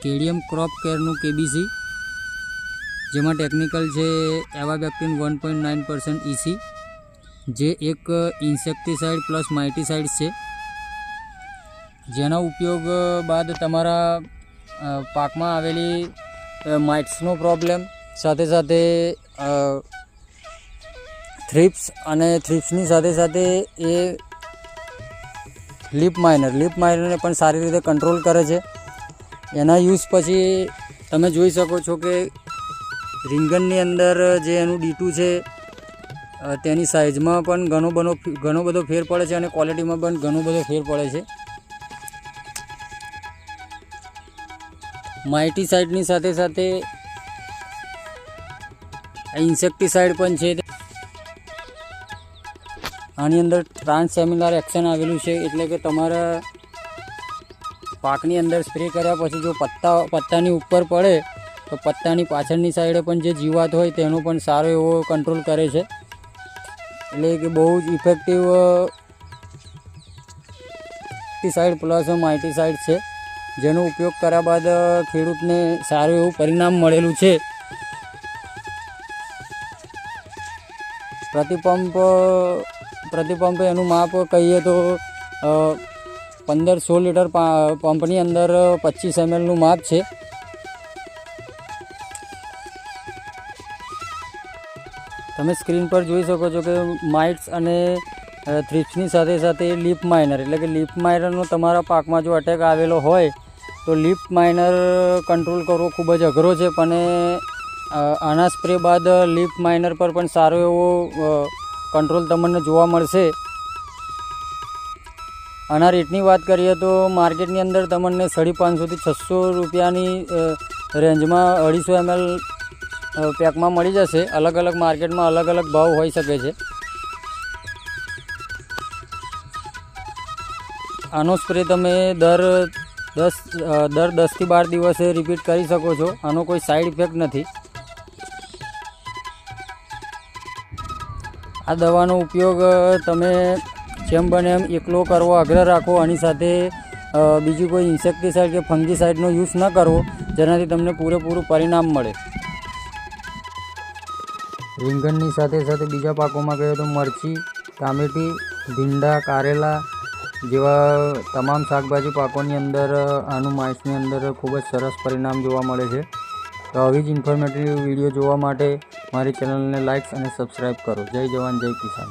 કેડિયમ crop કેરનું KBC, જેમાં technical છે abamectin one point nine percent EC જે એક ઇન્સેક્ટિસાઇડ પ્લસ માઇટીસાઇડ્સ છે. જેના ઉપયોગ બાદ તમારા પાકમાં આવેલી માઇટ્સનો પ્રોબ્લેમ, સાથે સાથે થ્રિપ્સ અને થ્રિપ્સની સાથે સાથે એ લીપ માઇનર, લીપ માઇનરને પણ સારી રીતે કંટ્રોલ કરે છે. એના યુઝ પછી તમે જોઈ શકો છો કે રીંગણની અંદર જે એનું ડીટું છે તેની સાઇઝમાં પણ ઘણો બધો ઘણો બધો ફેર પડે છે અને ક્વોલિટીમાં પણ ઘણો બધો ફેર પડે છે. માઇટી સાઇડની સાથે સાથે ઇન્સેક્ટિસાઇડ પણ છે. આની અંદર ટ્રાન્સસેમિનાર એક્શન આવેલું છે એટલે કે તમારા પાકની અંદર સ્પ્રે કર્યા પછી જો પત્તા, પત્તાની ઉપર પડે, તો પત્તાની પાછળની સાઈડે પણ જે જીવાત હોય તેનો પણ સારો એવો કંટ્રોલ કરે છે. એટલે કે બહુ જ ઇફેક્ટિવ સાઈડ પ્લસ માઇટીસાઇડ છે. જેનો ઉપયોગ કર્યા બાદ ખેડૂતને સારું એવું પરિણામ મળેલું છે. પ્રતિપંપ પ્રતિપંપ એનું માપ કહીએ તો પંદર સોળ લીટર પંપની અંદર પચીસ એમએલનું માપ છે. તમે સ્ક્રીન પર જોઈ શકો છો કે માઇટ્સ અને થ્રિપ્સની સાથે સાથે લીપ માઇનર, એટલે કે લીપ માઇનરનો તમારા પાકમાં જો અટેક આવેલો હોય, તો લીપ માઇનર કંટ્રોલ કરવો ખૂબ જ અઘરો છે, પણ આના સ્પ્રે બાદ લીપ માઇનર પર પણ સારો એવો કંટ્રોલ તમને જોવા મળશે. આના રેટની વાત કરીએ તો માર્કેટની અંદર તમને સાડી પાંચસોથી છસો રૂપિયાની રેન્જમાં અઢીસો એમએલ પેકમાં મળી જશે. અલગ અલગ માર્કેટમાં અલગ અલગ ભાવ હોઈ શકે છે. આનો સ્પ્રે તમે દર દસ દર દસથી બાર દિવસે રિપીટ કરી શકો છો. આનો કોઈ સાઈડ ઇફેક્ટ નથી. આ દવાનો ઉપયોગ તમે જેમ બને એમ એકલો કરવો આગ્રહ રાખો આની સાથે બીજું કોઈ ઇન્સેક્ટિસાઇડ કે ફંગીસાઇડનો યુઝ ન કરવો, જેનાથી તમને પૂરેપૂરું પરિણામ મળે. રીંગણની સાથે સાથે બીજા પાકોમાં કહીએ તો મરચી, ટામેટી, ભીંડા, કારેલા જેવા તમામ શાકભાજી પાકોની અંદર આનું માઇસની અંદર ખૂબ જ સરસ પરિણામ જોવા મળે છે. તો આવી જ ઇન્ફોર્મેટિવ વીડિયો જોવા માટે મારી ચેનલને લાઇક્સ અને સબસ્ક્રાઈબ કરો. જય જવાન, જય કિસાન.